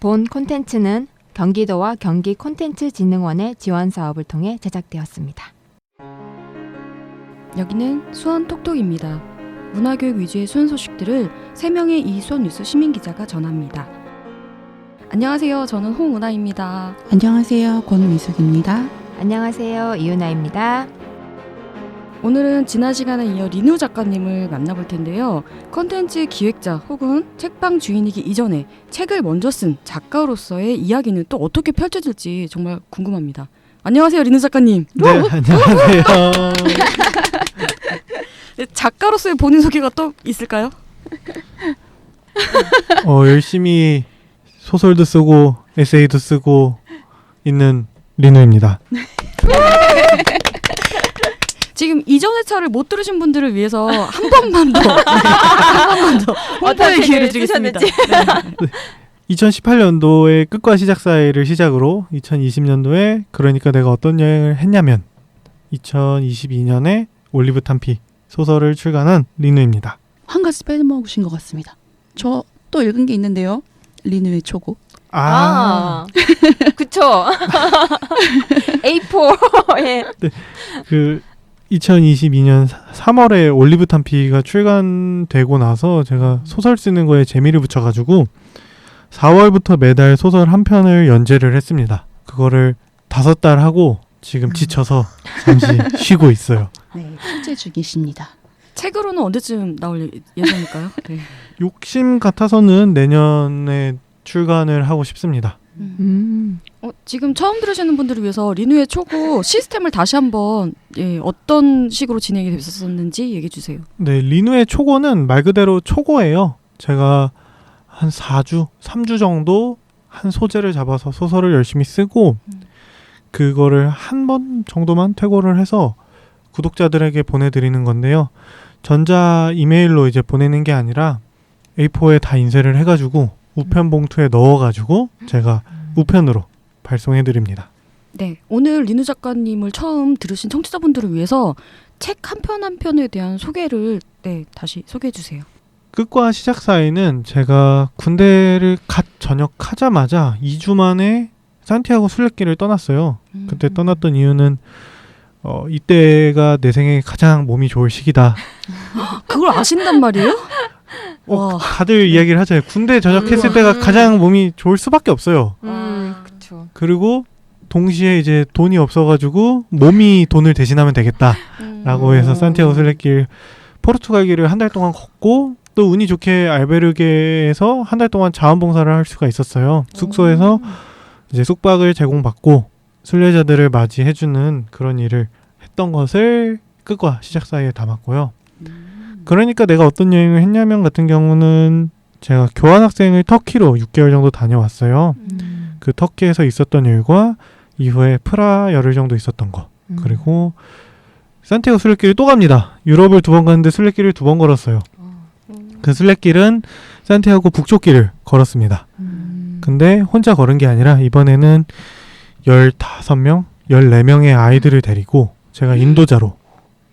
본 콘텐츠는 경기도와 경기 콘텐츠 진흥원의 지원 사업을 통해 제작되었습니다. 여기는 수원 톡톡입니다. 문화교육 위주의 수원 소식들을 3명의 이수원 뉴스 시민 기자가 전합니다. 안녕하세요. 저는 홍은아입니다. 안녕하세요. 권미숙입니다. 안녕하세요. 이윤아입니다. 오늘은 지난 시간에 이어 리누 작가님을 만나볼 텐데요. 컨텐츠 기획자 혹은 책방 주인이기 이전에 책을 먼저 쓴 작가로서의 이야기는 또 어떻게 펼쳐질지 정말 궁금합니다. 안녕하세요, 리누 작가님. 네, 안녕하세요. 네, 작가로서의 본인 소개가 또 있을까요? 어, 열심히 소설도 쓰고 에세이도 쓰고 있는 리누입니다. 지금 이전의 차를 못 들으신 분들을 위해서 한 번만 더, 한 번만 더 홍보의 기회를 드리겠습니다. 네. 2018년도에 끝과 시작 사이를 시작으로 2020년도에 그러니까 내가 어떤 여행을 했냐면 2022년에 올리브 탄피 소설을 출간한 리누입니다. 한 가지 빼먹으신 것 같습니다. 저 또 읽은 게 있는데요. 리누의 초고. 아, 그쵸. A4. 예. 그 2022년 3월에 올리브 탄피가 출간되고 나서 제가 소설 쓰는 거에 재미를 붙여가지고 4월부터 매달 소설 한 편을 연재를 했습니다. 그거를 다섯 달 하고 지금 지쳐서 잠시 쉬고 있어요. 네, 출제 중이십니다. 책으로는 언제쯤 나올 예- 예정일까요? 네. 욕심 같아서는 내년에 출간을 하고 싶습니다. 음. 어, 지금 처음 들으시는 분들을 위해서 리누의 초고 시스템을 다시 한번 예, 어떤 식으로 진행이 됐었는지 얘기해 주세요. 네, 리누의 초고는 말 그대로 초고예요. 제가 한 4주, 3주 정도 한 소재를 잡아서 소설을 열심히 쓰고 음. 그거를 한 번 정도만 퇴고를 해서 구독자들에게 보내드리는 건데요. 전자 이메일로 이제 보내는 게 아니라 A4에 다 인쇄를 해가지고 우편 봉투에 넣어가지고 제가 우편으로 발송해드립니다. 네, 오늘 리누 작가님을 처음 들으신 청취자분들을 위해서 책 한 편 한 편에 대한 소개를 네, 다시 소개해 주세요. 끝과 시작 사이는 제가 군대를 갓 전역하자마자 2주 만에 산티아고 순례길을 떠났어요. 음. 그때 떠났던 이유는 어, 이때가 내 생에 가장 몸이 좋을 시기다. 그걸 아신단 말이에요? 어, 와. 다들 이야기를 하잖아요. 군대 전역했을 음. 때가 가장 몸이 좋을 수밖에 없어요. 음, 그쵸. 그리고 동시에 이제 돈이 없어가지고 몸이 돈을 대신하면 되겠다라고 음. 해서 산티아고 순례길 포르투갈길을 한 달 동안 걷고 또 운이 좋게 알베르게에서 한 달 동안 자원봉사를 할 수가 있었어요. 숙소에서 이제 숙박을 제공받고 순례자들을 맞이해주는 그런 일을 했던 것을 끝과 시작 사이에 담았고요. 음. 그러니까 내가 어떤 여행을 했냐면 같은 경우는 제가 교환학생을 터키로 6개월 정도 다녀왔어요. 음. 그 터키에서 있었던 일과 이후에 프라 열흘 정도 있었던 거 음. 그리고 산티아고 순례길을 또 갑니다. 유럽을 두 번 갔는데 순례길을 두 번 걸었어요. 어. 그 순례길은 산티아고 북쪽 길을 걸었습니다. 음. 근데 혼자 걸은 게 아니라 이번에는 15명, 14명의 아이들을 데리고 제가 인도자로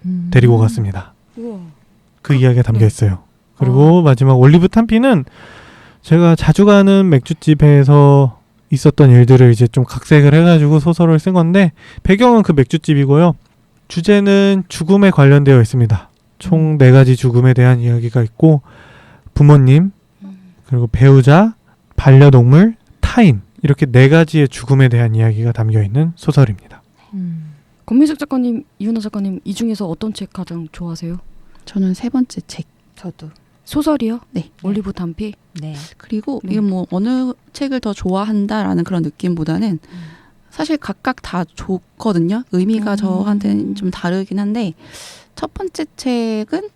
음. 데리고 갔습니다. 우와. 그 이야기가 담겨 네. 있어요. 그리고 마지막 올리브 탄피는 제가 자주 가는 맥주집에서 있었던 일들을 이제 좀 각색을 해가지고 소설을 쓴 건데 배경은 그 맥주집이고요. 주제는 죽음에 관련되어 있습니다. 총 네 가지 죽음에 대한 이야기가 있고 부모님 음. 그리고 배우자, 반려동물, 타인 이렇게 네 가지의 죽음에 대한 이야기가 담겨 있는 소설입니다. 음. 권민석 작가님, 이윤아 작가님 이 중에서 어떤 책 가장 좋아하세요? 저는 세 번째 책. 저도. 소설이요? 네. 올리브 단피? 네. 그리고 네. 이건 뭐 어느 책을 더 좋아한다라는 그런 느낌보다는 사실 각각 다 좋거든요. 의미가 음. 저한테는 좀 다르긴 한데 첫 번째 책은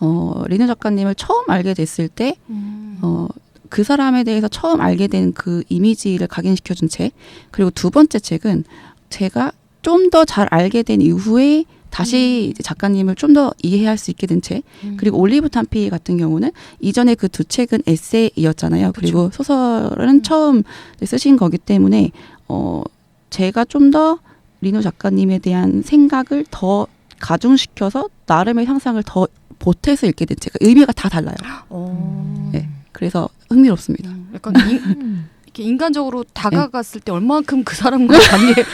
어, 리누 작가님을 처음 알게 됐을 때 음. 어, 그 사람에 대해서 처음 알게 된 그 이미지를 각인시켜준 책. 그리고 두 번째 책은 제가 좀 더 잘 알게 된 이후에 다시 이제 작가님을 좀 더 이해할 수 있게 된 책. 음. 그리고 올리브 탄피 같은 경우는 이전에 그 두 책은 에세이였잖아요. 그리고 소설은 음. 처음 쓰신 거기 때문에 어 제가 좀 더 리노 작가님에 대한 생각을 더 가중시켜서 나름의 상상을 더 보태서 읽게 된 책. 의미가 다 달라요. 어. 네. 그래서 흥미롭습니다. 음, 약간 이, 음. 인간적으로 다가갔을 때 얼만큼 그 사람과 관계 네.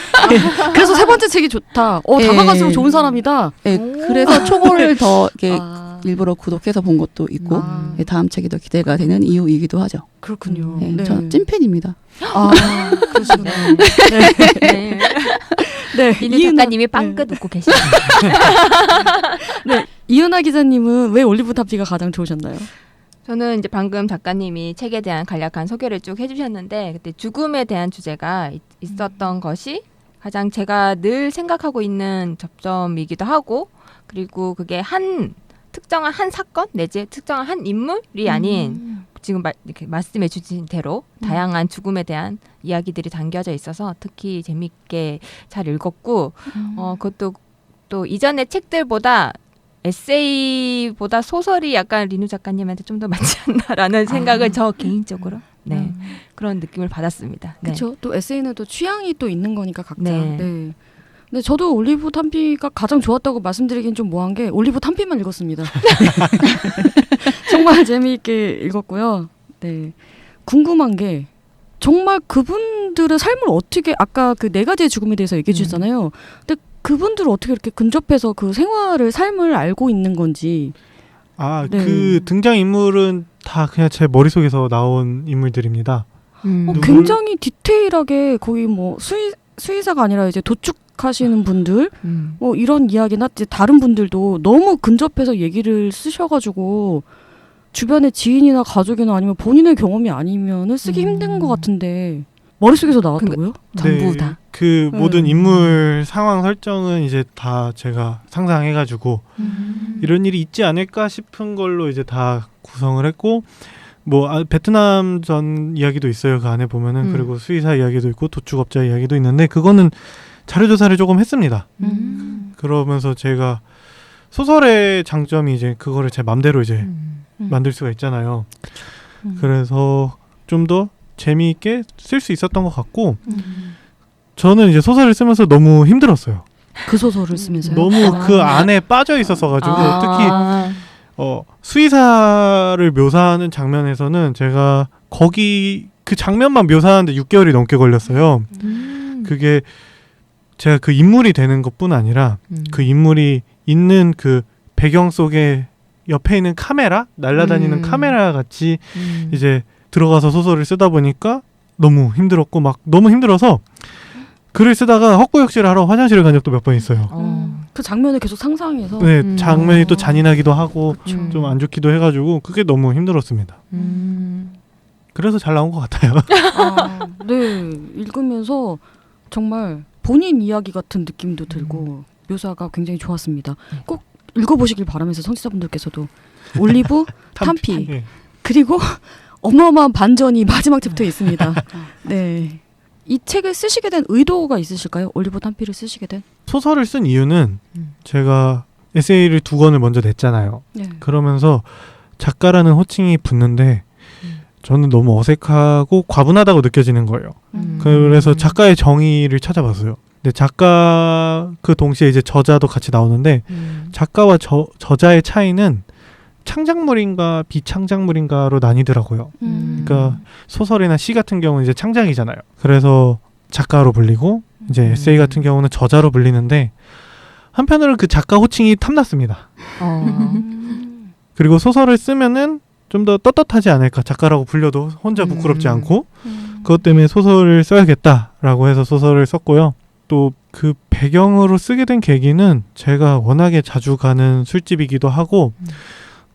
그래서 세 번째 책이 좋다. 어 네. 다가갈수록 좋은 사람이다. 예, 오. 그래서 초고를 더 이렇게 아, 일부러 구독해서 본 것도 있고 아, 예, 다음 책이 더 기대가 되는 이유이기도 하죠. 그렇군요. 예, 네. 저 찐팬입니다. 아 그러시구나. 네. 네. 이는 이은하- 작가님이 빵끝 웃고 계시네요. 네. 이은하 기자님은 왜 올리브 탑피가 가장 좋으셨나요? 저는 이제 방금 작가님이 책에 대한 간략한 소개를 쭉 해주셨는데 그때 죽음에 대한 주제가 있- 있었던 것이 가장 제가 늘 생각하고 있는 접점이기도 하고 그리고 그게 한 특정한 한 사건 내지 특정한 한 인물이 아닌 음. 지금 말, 이렇게 말씀해 주신 대로 음. 다양한 죽음에 대한 이야기들이 담겨져 있어서 특히 재밌게 잘 읽었고 음. 어 그것도 또 이전의 책들보다 에세이보다 소설이 약간 리누 작가님한테 좀 더 맞지 않나라는 생각을 아. 저 개인적으로 네 음. 그런 느낌을 받았습니다. 네. 그렇죠. 또 에세이는 또 취향이 또 있는 거니까 각자. 네. 네. 근데 저도 올리브 탄피가 가장 좋았다고 말씀드리긴 좀 뭐한 게 올리브 탄피만 읽었습니다. 정말 재미있게 읽었고요. 네. 궁금한 게 정말 그분들의 삶을 어떻게 아까 그 네 가지의 죽음에 대해서 얘기해 음. 주셨잖아요. 근데 그분들을 어떻게 이렇게 근접해서 그 생활을 삶을 알고 있는 건지. 아, 네. 그 등장 인물은 다 그냥 제 머릿속에서 나온 인물들입니다. 음. 어, 굉장히 디테일하게 거의 뭐 수의 수의사가 아니라 이제 도축 하시는 분들 음. 뭐 이런 이야기나 이제 다른 분들도 너무 근접해서 얘기를 쓰셔가지고 주변의 지인이나 가족이나 아니면 본인의 경험이 아니면은 쓰기 음. 힘든 것 같은데 머릿속에서 나왔다고요? 전부 다. 그 네. 모든 인물 상황 설정은 이제 다 제가 상상해가지고 음. 이런 일이 있지 않을까 싶은 걸로 이제 다 구성을 했고 뭐 아, 베트남 전 이야기도 있어요 그 안에 보면은 음. 그리고 수의사 이야기도 있고 도축업자 이야기도 있는데 그거는 자료 조사를 조금 했습니다. 음. 그러면서 제가 소설의 장점이 이제 그거를 제 맘대로 이제 음. 음. 만들 수가 있잖아요. 음. 그래서 좀 더 재미있게 쓸 수 있었던 것 같고 음. 저는 이제 소설을 쓰면서 너무 힘들었어요. 그 소설을 쓰면서요. 너무 아. 그 안에 빠져 있었어 가지고 특히 아. 어 수의사를 묘사하는 장면에서는 제가 거기 그 장면만 묘사하는데 6개월이 넘게 걸렸어요. 음. 그게 제가 그 인물이 되는 것뿐 아니라 음. 그 인물이 있는 그 배경 속에 옆에 있는 카메라 날아다니는 음. 카메라 같이 음. 이제 들어가서 소설을 쓰다 보니까 너무 힘들었고 막 너무 힘들어서 글을 쓰다가 헛구역질을 하러 화장실을 간 적도 몇 번 있어요. 어. 그 장면을 계속 상상해서 네, 음. 장면이 또 어. 잔인하기도 하고 음. 좀안 좋기도 해가지고 그게 너무 힘들었습니다. 음. 그래서 잘 나온 것 같아요. 아, 네 읽으면서 정말 본인 이야기 같은 느낌도 들고 묘사가 굉장히 좋았습니다. 네. 꼭 읽어보시길 바라면서 청취자분들께서도 올리브 탄피. 예. 그리고 어마어마한 반전이 마지막 챕터에 있습니다. 네. 이 책을 쓰시게 된 의도가 있으실까요? 올리브 탄피를 쓰시게 된? 소설을 쓴 이유는 음. 제가 에세이를 두 권을 먼저 냈잖아요. 네. 그러면서 작가라는 호칭이 붙는데 음. 저는 너무 어색하고 과분하다고 느껴지는 거예요. 음. 그래서 작가의 정의를 찾아봤어요. 근데 작가 그 동시에 이제 저자도 같이 나오는데 음. 작가와 저, 저자의 차이는 창작물인가 비창작물인가로 나뉘더라고요. 음. 그러니까 소설이나 시 같은 경우는 이제 창작이잖아요. 그래서 작가로 불리고 이제 음. 에세이 같은 경우는 저자로 불리는데 한편으로는 그 작가 호칭이 탐났습니다. 어. 음. 그리고 소설을 쓰면은 좀 더 떳떳하지 않을까 작가라고 불려도 혼자 부끄럽지 음. 않고 음. 그것 때문에 소설을 써야겠다라고 해서 소설을 썼고요. 또 그 배경으로 쓰게 된 계기는 제가 워낙에 자주 가는 술집이기도 하고 음.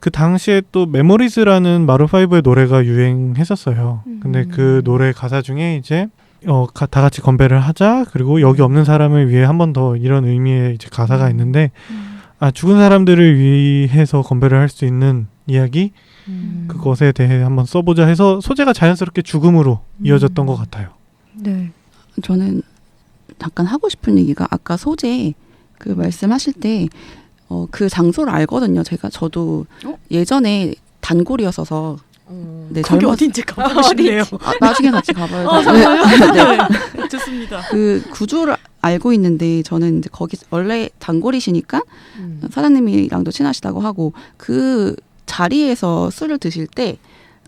그 당시에 또 메모리즈라는 마룬5의 노래가 유행했었어요. 근데 그 음. 노래 가사 중에 이제 어, 가- 다 같이 건배를 하자. 그리고 여기 없는 사람을 위해 한 번 더 이런 의미의 이제 가사가 음. 있는데 음. 아 죽은 사람들을 위해서 건배를 할 수 있는 이야기 음. 그것에 대해 한번 써보자 해서 소재가 자연스럽게 죽음으로 이어졌던 것 같아요. 네. 저는 잠깐 하고 싶은 얘기가 아까 소재 그 말씀하실 때 어, 그 장소를 알거든요. 제가 저도 어? 예전에 단골이었어서 어. 네, 거기 젊었- 어딘지 가보고 싶네요. 아, 나중에 같이 가봐요. 어, 네. 정말요? 네. 좋습니다. 그 구조를 알고 있는데 저는 이제 거기 원래 단골이시니까 음. 사장님이랑도 친하시다고 하고 그 자리에서 술을 드실 때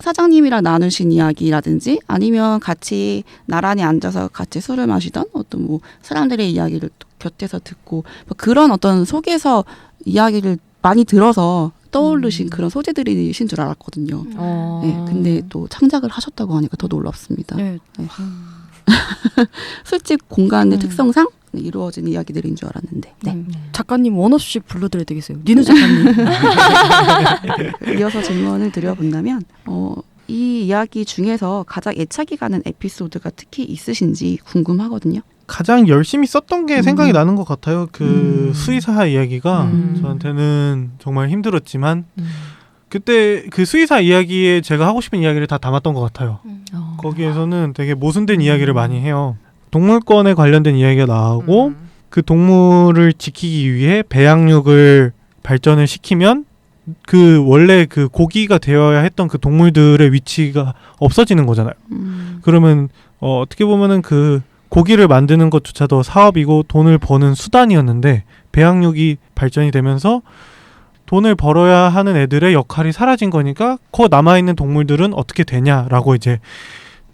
사장님이랑 나누신 이야기라든지 아니면 같이 나란히 앉아서 같이 술을 마시던 어떤 뭐 사람들의 이야기를 또 곁에서 듣고 뭐 그런 어떤 속에서 이야기를 많이 들어서 떠오르신 음. 그런 소재들이신 줄 알았거든요. 어. 네, 근데 또 창작을 하셨다고 하니까 더 놀랍습니다. 네. 네. 술집 공간의 음. 특성상 이루어진 이야기들인 줄 알았는데 네. 음, 작가님 원 없이 불러드려야 되겠어요. 니누 작가님. 이어서 질문을 드려본다면 어, 이 이야기 중에서 가장 애착이 가는 에피소드가 특히 있으신지 궁금하거든요. 가장 열심히 썼던 게 음. 생각이 나는 것 같아요. 그 음. 수의사 이야기가 음. 저한테는 정말 힘들었지만 음. 그때 그 수의사 이야기에 제가 하고 싶은 이야기를 다 담았던 것 같아요. 어. 거기에서는 되게 모순된 이야기를 많이 해요. 동물권에 관련된 이야기가 나오고 음. 그 동물을 지키기 위해 배양육을 발전을 시키면 그 원래 그 고기가 되어야 했던 그 동물들의 위치가 없어지는 거잖아요. 음. 그러면 어, 어떻게 보면은 그 고기를 만드는 것조차도 사업이고 돈을 버는 수단이었는데 배양육이 발전이 되면서 돈을 벌어야 하는 애들의 역할이 사라진 거니까 그 남아 있는 동물들은 어떻게 되냐라고 이제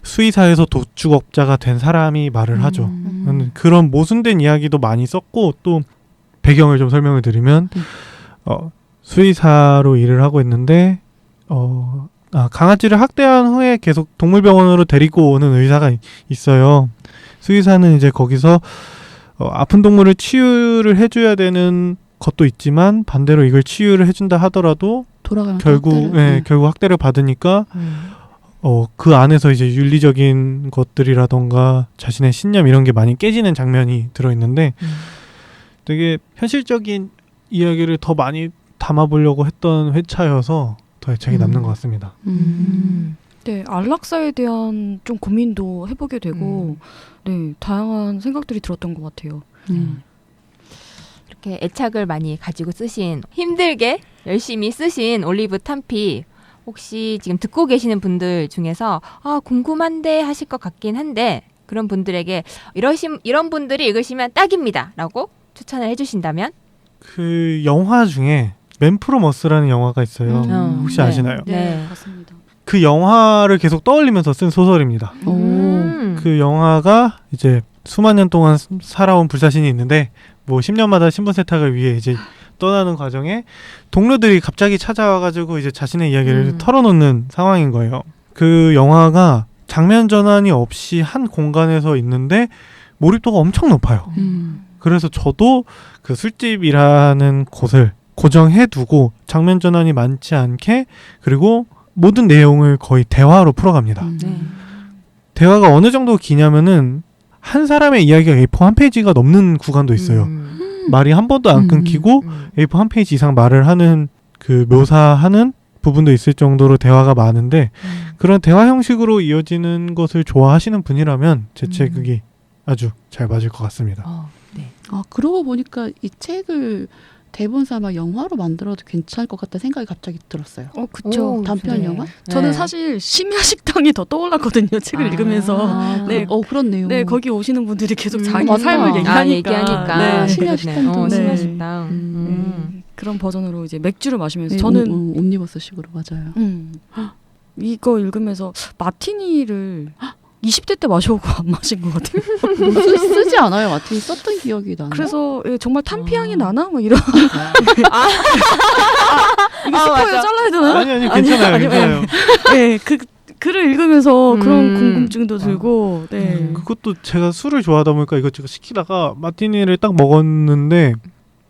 수의사에서 도축업자가 된 사람이 말을 하죠. 음. 그런 모순된 이야기도 많이 썼고 또 배경을 좀 설명을 드리면 네. 어, 수의사로 일을 하고 있는데 어, 아, 강아지를 학대한 후에 계속 동물병원으로 데리고 오는 의사가 이- 있어요. 수의사는 이제 거기서 어, 아픈 동물을 치유를 해줘야 되는 것도 있지만 반대로 이걸 치유를 해준다 하더라도 결국 학대를- 예, 네. 결국 학대를 받으니까 음. 어, 그 안에서 이제 윤리적인 것들이라던가 자신의 신념 이런 게 많이 깨지는 장면이 들어있는데 음. 되게 현실적인 이야기를 더 많이 담아보려고 했던 회차여서 더 애착이 음. 남는 것 같습니다. 음. 네, 안락사에 대한 좀 고민도 해보게 되고, 네, 다양한 생각들이 들었던 것 같아요. 음. 이렇게 애착을 많이 가지고 쓰신 힘들게 열심히 쓰신 올리브 탄피 혹시 지금 듣고 계시는 분들 중에서 아 궁금한데 하실 것 같긴 한데 그런 분들에게 이러신 이런 분들이 읽으시면 딱입니다 라고 추천을 해주신다면 그 영화 중에 맨프로머스라는 영화가 있어요. 음. 혹시 네. 아시나요? 네. 맞습니다. 그 영화를 계속 떠올리면서 쓴 소설입니다. 오. 음. 그 영화가 이제 수만 년 동안 살아온 불사신이 있는데 뭐 10년마다 신분 세탁을 위해 이제 떠나는 과정에 동료들이 갑자기 찾아와가지고 이제 자신의 이야기를 음. 털어놓는 상황인 거예요. 그 영화가 장면 전환이 없이 한 공간에서 있는데 몰입도가 엄청 높아요. 음. 그래서 저도 그 술집이라는 곳을 고정해 두고 장면 전환이 많지 않게 그리고 모든 내용을 거의 대화로 풀어갑니다. 음. 네. 대화가 어느 정도 기냐면은 한 사람의 이야기가 A4 한 페이지가 넘는 구간도 있어요. 음. 말이 한 번도 안 음. 끊기고 음. A4 한 페이지 이상 말을 하는 그 묘사하는 부분도 있을 정도로 대화가 많은데 음. 그런 대화 형식으로 이어지는 것을 좋아하시는 분이라면 제 음. 책이 아주 잘 맞을 것 같습니다. 어, 네. 아 그러고 보니까 이 책을 대본 삼아 영화로 만들어도 괜찮을 것 같다 생각이 갑자기 들었어요. 어, 그쵸. 오, 단편 네. 영화? 저는 네. 사실 심야 식당이 더 떠올랐거든요. 책을 아. 읽으면서. 네, 어 그렇네요. 네, 거기 오시는 분들이 계속 음, 자기 맞다. 삶을 아, 얘기하니까. 아, 얘기하니까 네. 심야. 식당도. 어, 네. 심야 식당. 음. 음. 네, 그런 버전으로 이제 맥주를 마시면서 네, 저는 음, 음, 옴니버스식으로 맞아요. 음, 이거 읽으면서 마티니를 20대 때 마셔보고 안 마신 것 같아요. 뭐 쓰, 쓰지 않아요. 마틴 썼던 기억이 나는데. 그래서 예, 정말 탄피향이 아. 나나? 막 이런. 아, 이거 아, 스포일 맞아. 잘라야 되나요? 아니 아니 괜찮아요, 아니, 괜찮아요. 네, 그 글을 읽으면서 그런 음. 궁금증도 들고, 네. 음. 그것도 제가 술을 좋아하다 보니까 이것저것 시키다가 마티니를 딱 먹었는데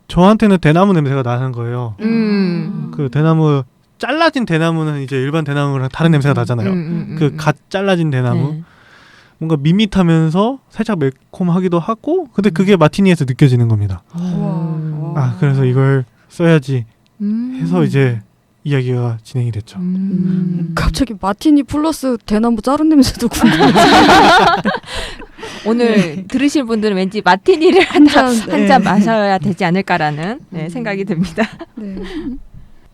저한테는 대나무 냄새가 나는 거예요. 음. 그 대나무 잘라진 대나무는 이제 일반 대나무랑 다른 냄새가 나잖아요. 음, 음, 음, 그 음. 갓 잘라진 대나무 네. 뭔가 밋밋하면서 살짝 매콤하기도 하고 근데 음. 그게 마티니에서 느껴지는 겁니다. 음. 와. 아 그래서 이걸 써야지 음. 해서 이제 이야기가 진행이 됐죠. 음. 갑자기 마티니 플러스 대나무 자른 냄새도 궁금해. 오늘 네. 들으실 분들은 왠지 마티니를 한 잔, 한잔 네. 마셔야 되지 않을까라는 네, 음. 생각이 듭니다. 네.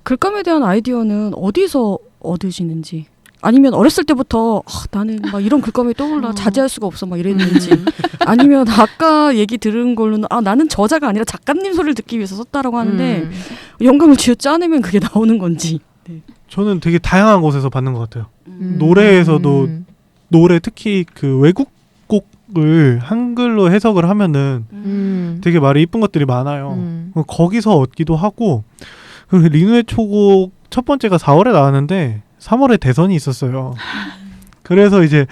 글감에 대한 아이디어는 어디서 얻으시는지 아니면 어렸을 때부터 아, 나는 막 이런 글감이 떠올라 음. 자제할 수가 없어 막 이랬는지 아니면 아까 얘기 들은 걸로는 아 나는 저자가 아니라 작가님 소리를 듣기 위해서 썼다라고 하는데 음. 영감을 쥐어짜 않으면 그게 나오는 건지 저는 되게 다양한 곳에서 받는 것 같아요. 음. 노래에서도 음. 노래 특히 그 외국 곡을 한글로 해석을 하면은 음. 되게 말이 이쁜 것들이 많아요. 음. 거기서 얻기도 하고 그 리누의 초곡 첫 번째가 4월에 나왔는데 3월에 대선이 있었어요. 그래서 이제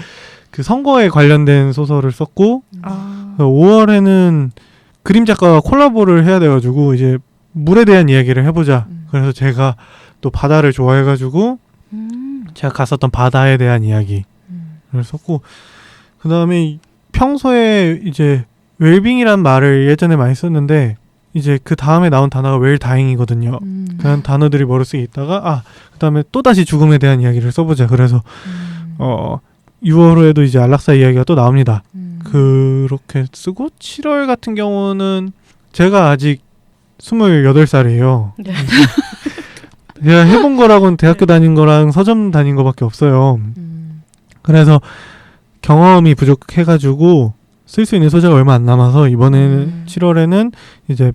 그 선거에 관련된 소설을 썼고 아. 5월에는 그림 작가가 콜라보를 해야 돼가지고 이제 물에 대한 이야기를 해보자. 음. 그래서 제가 또 바다를 좋아해가지고 음. 제가 갔었던 바다에 대한 이야기를 음. 썼고 그 다음에 평소에 이제 웰빙이란 말을 예전에 많이 썼는데 이제 그 다음에 나온 단어가 웰 다잉이거든요. 음. 그런 단어들이 머릿속에 있다가 아 그다음에 또 다시 죽음에 대한 이야기를 써보자. 그래서 음. 어 6월에도 이제 안락사 이야기가 또 나옵니다. 음. 그렇게 쓰고 7월 같은 경우는 제가 아직 28살이에요. 네. 제가 해본 거라고는 대학교 다닌 거랑 서점 다닌 거밖에 없어요. 음. 그래서 경험이 부족해가지고 쓸 수 있는 소재가 얼마 안 남아서 이번에는 음. 7월에는 이제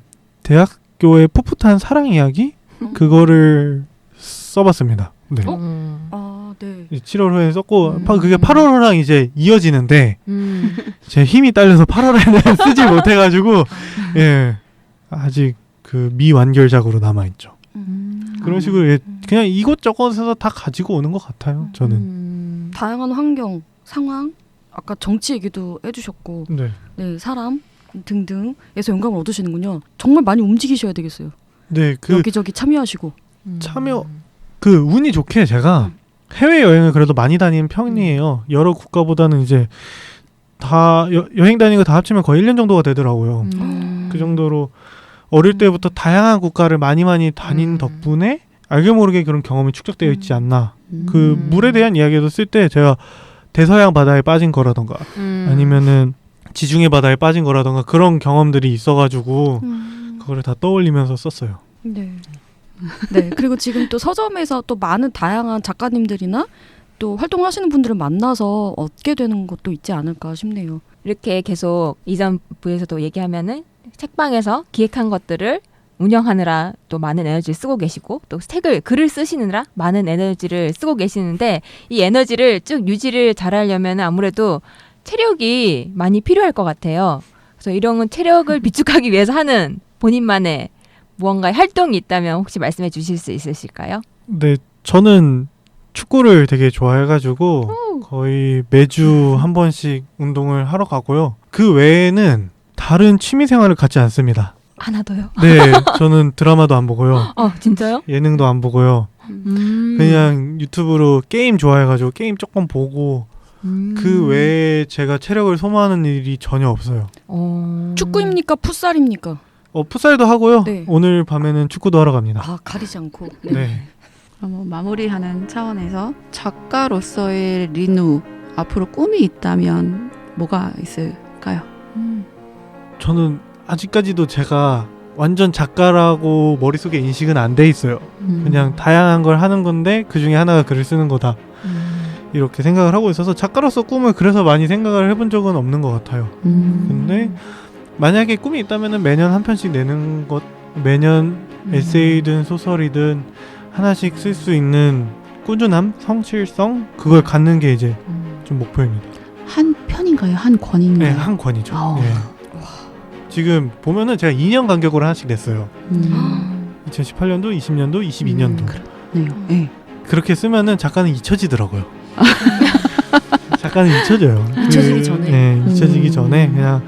대학교의 풋풋한 사랑 이야기 그거를 써봤습니다. 네. 어? 음. 아, 네. 7월 후에 썼고 음. 파- 그게 8월호랑 이제 이어지는데 음. 제 힘이 딸려서 8월에는 쓰지 못해가지고 예 아직 그 미완결작으로 남아 있죠. 음. 그런 식으로 예, 그냥 이곳저곳에서 다 가지고 오는 것 같아요. 저는. 음. 다양한 환경, 상황, 아까 정치 얘기도 해주셨고, 네. 네 사람 등등에서 영감을 얻으시는군요. 정말 많이 움직이셔야 되겠어요. 네, 그 여기저기 참여하시고. 음. 참여- 그 운이 좋게 제가 해외 여행을 그래도 많이 다니는 편이에요. 여러 국가보다는 이제 다 여, 여행 다니는 거다 합치면 거의 1년 정도가 되더라고요. 음. 그 정도로 어릴 때부터 다양한 국가를 많이 많이 다닌 음. 덕분에 알게 모르게 그런 경험이 축적되어 있지 않나. 그 음. 물에 대한 이야기도 쓸 때 제가 대서양 바다에 빠진 거라던가 음. 아니면은 지중해 바다에 빠진 거라던가 그런 경험들이 있어가지고 음. 그거를 다 떠올리면서 썼어요. 네. 네. 그리고 지금 또 서점에서 또 많은 다양한 작가님들이나 또 활동하시는 분들을 만나서 얻게 되는 것도 있지 않을까 싶네요. 이렇게 계속 이전 부에서도 얘기하면은 책방에서 기획한 것들을 운영하느라 또 많은 에너지를 쓰고 계시고 또 책을 글을 쓰시느라 많은 에너지를 쓰고 계시는데 이 에너지를 쭉 유지를 잘하려면 아무래도 체력이 많이 필요할 것 같아요. 그래서 이런 체력을 비축하기 위해서 하는 본인만의 무언가의 활동이 있다면 혹시 말씀해 주실 수 있으실까요? 네, 저는 축구를 되게 좋아해가지고 거의 매주 한 번씩 운동을 하러 가고요. 그 외에는 다른 취미 생활을 갖지 않습니다. 하나도요? 네, 저는 드라마도 안 보고요. 어 진짜요? 예능도 안 보고요. 음. 그냥 유튜브로 게임 좋아해가지고 게임 조금 보고 음. 그 외에 제가 체력을 소모하는 일이 전혀 없어요. 어. 축구입니까? 풋살입니까? 어, 풋살도 하고요. 네. 오늘 밤에는 축구도 하러 갑니다. 아 가리지 않고. 네. 그럼 뭐 마무리하는 차원에서 작가로서의 리누 앞으로 꿈이 있다면 뭐가 있을까요? 음. 저는 아직까지도 제가 완전 작가라고 머릿속에 인식은 안 돼 있어요. 음. 그냥 다양한 걸 하는 건데 그 중에 하나가 글을 쓰는 거다. 음. 이렇게 생각을 하고 있어서 작가로서 꿈을 그래서 많이 생각을 해본 적은 없는 것 같아요. 음. 근데 만약에 꿈이 있다면 매년 한 편씩 내는 것, 매년 음. 에세이든 소설이든 하나씩 쓸 수 있는 꾸준함, 성실성 그걸 갖는 게 이제 음. 좀 목표입니다. 한 편인가요? 한 권인가요? 네, 한 권이죠. 아. 네. 지금 보면은 제가 2년 간격으로 하나씩 냈어요. 음. 2018년도, 20년도, 22년도. 음. 네요. 네. 그렇게 쓰면은 작가는 잊혀지더라고요. 작가는 잊혀져요. 잊혀지기 전에. 네, 잊혀지기 음. 전에 그냥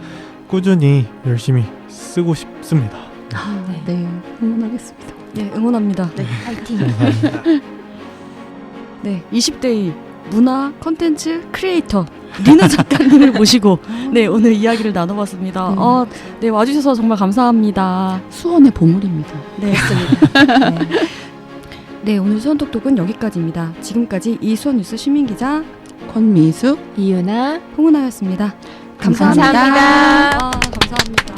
꾸준히 열심히 쓰고 싶습니다. 네. 네. 응원하겠습니다. 네 응원합니다. 네, 파이팅. 네 20대의 문화 컨텐츠 크리에이터 리나 작가님을 모시고 네 오늘 이야기를 나눠봤습니다. 음. 어, 네 와주셔서 정말 감사합니다. 수원의 보물입니다. 네. 네. 네 오늘 수원 톡톡은 여기까지입니다. 지금까지 이수원 뉴스 시민 기자 권미숙 이유나 홍은아였습니다. 감사합니다. 감사합니다. 아, 감사합니다.